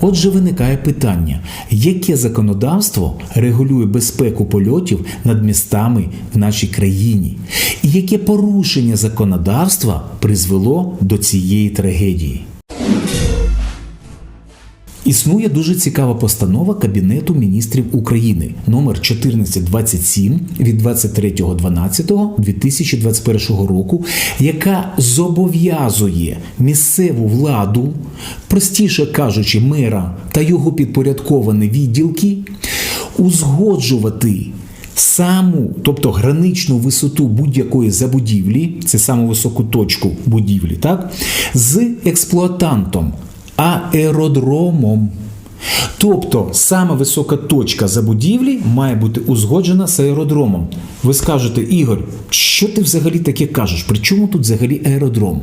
Отже, виникає питання, яке законодавство регулює безпеку польотів над містами в нашій країні, і яке порушення законодавства призвело до цієї трагедії? Існує дуже цікава постанова Кабінету міністрів України номер 1427 від 23.12.2021 року, яка зобов'язує місцеву владу, простіше кажучи, мера та його підпорядковані відділки, узгоджувати саму, тобто граничну висоту будь-якої забудівлі, це саму високу точку будівлі, так, з експлуатантом аеродромом. Тобто саме висока точка забудівлі має бути узгоджена з аеродромом. Ви скажете, Ігор, що ти взагалі таке кажеш? При чому тут взагалі аеродром?